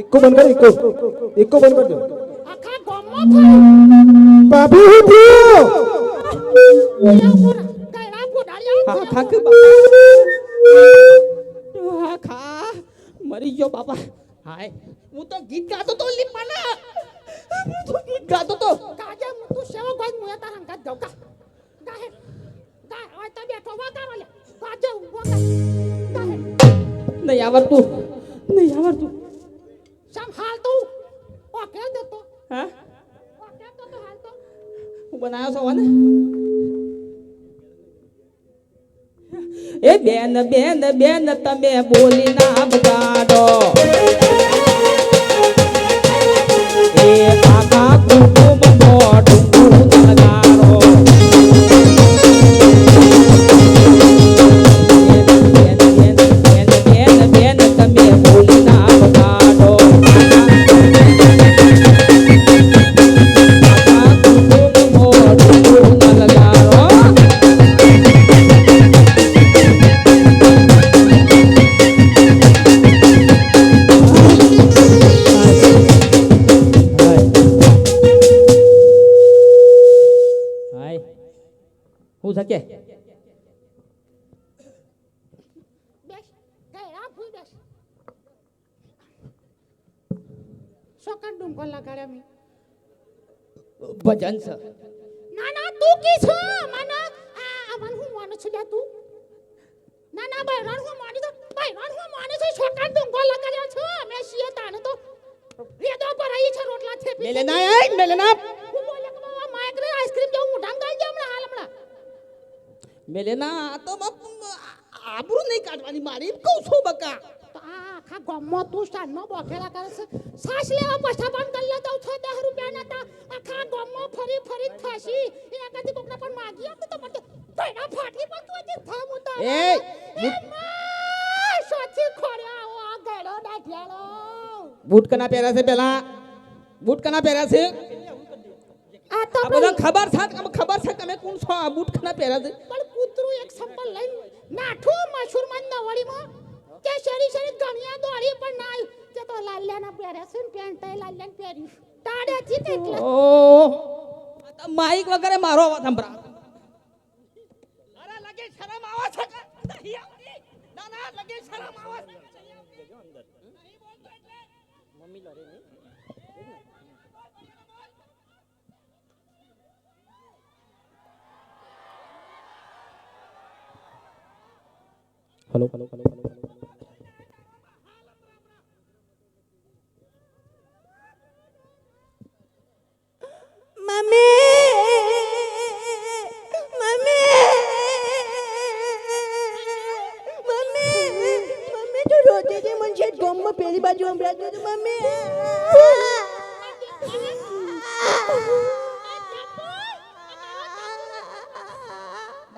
Eco બંધ કર eco eco બંધ કરજો આખા ગામમાં ફરી ભાભી હું થયું ગયડા ફોડાડ્યા હા ખા કે બાપા. હા ખા મરી ગયો બાપા. હાય હું તો ગીત ગાતો તો લીમાના હું તો ગીત ગાતો તો. કાજે તું સેવા ગોઈ મુએ તાર હંગાત જાઉં. કા ગાહે ગા ઓય તો બેઠો વા કા વાલે કાજે ઊભો કા ગાહે નહીં આવડતું. નહીં આવડતું સમ હાલ તું ઓ કે દે તો હા હું બનાવ્યો છો ને એ બેન બેન બેન, તમે બોલી ના બગાડો. એ કાકા શકે મી ભજન છે ના ના તું કી છો મને આ મન હું માનો છું લે તું ના ના ભાઈ રણ હું માની તો ભાઈ રણ હું માની છું છોકરા ડુંગો લગાડ્યા છો મે શિય તાને તો રેદો પર આવી છે રોટલા છે ના ના હું બોલે કે બાબા માઈક રે આઈસ્ક્રીમ જેવું મોઢામ ગાઈ દે હમણાં હાલ હમણાં મેલે ના આ તો બાપ આબરૂ નહીં કાઢવાની મારી કહું છું બકા તો આ આખા ગામમાં તું સ્ટાન્ડનો બોખેલા કરે છે સાસ લેવા પછા પણ કરી લેતા છો દસ રૂપિયા નતા આખા ગામમાં ફરી ફરી થાશી એ કદી કોકને પણ માગી આપતો તો પણ પૈડા ફાટી પણ તું જે થામ ઉતા એ, સાચી આવો આ ગળો દાઢિયાળો બૂટ કના પહેરા છે પેલા બૂટ કના પહેરા છે આ તો બધા ખબર છે તમે ખબર છે તમે કોણ છો? આ બૂટ પહેરા છે. પણ કૂતરું એક સંપલ લઈને નાઠો મશહૂરમાં નવડીમાં કે શરી શરી ગણિયા દોડી પણ ના કે તે લાલ્યાના પહેર્યા છે ને પેન્ટ એ લાલ્યાને પહેર્યું. ટાળેથી તે એટલે. ઓ તો માઈક વગેરે મારો અવાજ સંભળા અરે લગે શરમ આવે છે કે? નહીં આવતી? ના ના લગે શરમ આવે છે. મમ્મી લડે નહીં hello hello hello hello mummy mummy તો રોતી હતી મને છે ગમમાં પેલી બાજુ સંભળાતું હતું મમ્મી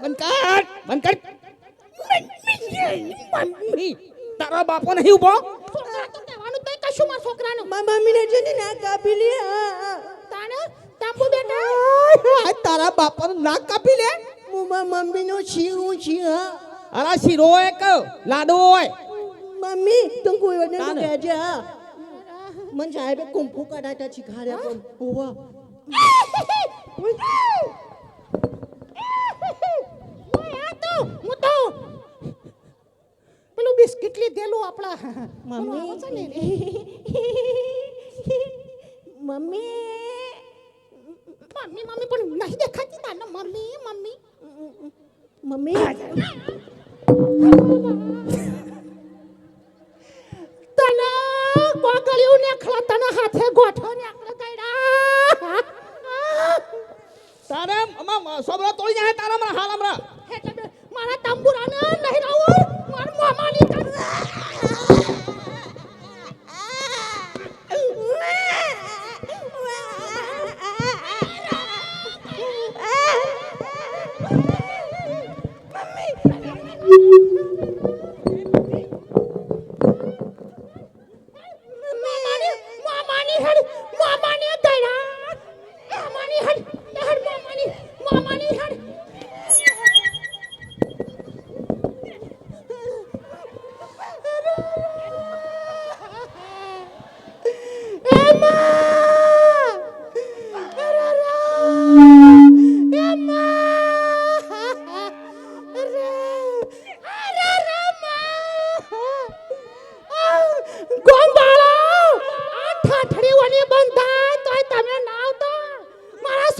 બંધ કર બંધ કર મમ્મી તારા બાપો નહીં ઊભો છોકરા તો કહેવાનું તઈ કશું મારા છોકરાનું. મારા મમ્મીને છે ને ના કાપી લે. તાને તાંબુ બેટા આ તારા બાપાનું નાક કાપી લે. હું મારા મમ્મીનો છીઉં છી અરે શીરો હોય કે લાડો હોય. મમ્મી તું કોઈ તો કહેજે હા. સાહેબે કુંફુ કાઢાતા શીખાડ્યા પણ ઓવા ઓય આ તો હું તો પેલું બિસ્કિટ લીધેલું આપણા મમ્મી પેલું આવે છે ને રે. મમ્મી મમ્મી મમ્મી પણ નહીં દેખાતી તાને મમ્મી મમ્મી મમ્મી તને ગોગળિયું ને ખલા તને હાથે ગોઠો ને આપણે કઈડા તારે આમાં સોબરા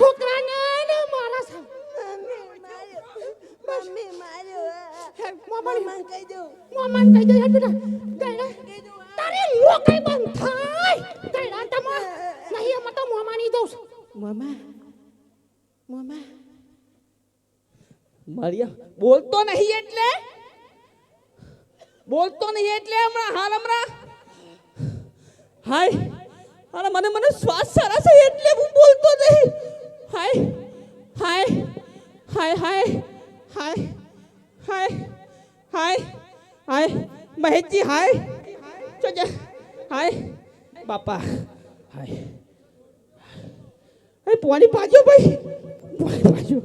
છોકરાને ને મારા સા મમ્મી માર્યો. મમ્મી કહી દો મમ્મી કહી દો યાર બેટા. ગયડા. તારે લોકઈ બંધ થાય. ગયડા તમ નહીં અમે તો મમ્મા દઉં મમ્મા મમ્મા બોલતો નહીં એટલે? બોલતો નહીં એટલે હમણાં હાલ હમણાં? હાય. અરે મને મને શ્વાસ સરસ છે એટલે હું બોલતો નહીં. હાય હાય હાય હાય હાય હાય હાય હાય મહેશજી હાય જોજે હાય બાપા હાય એ પોણી પાજો ભાઈ પોણી પાજો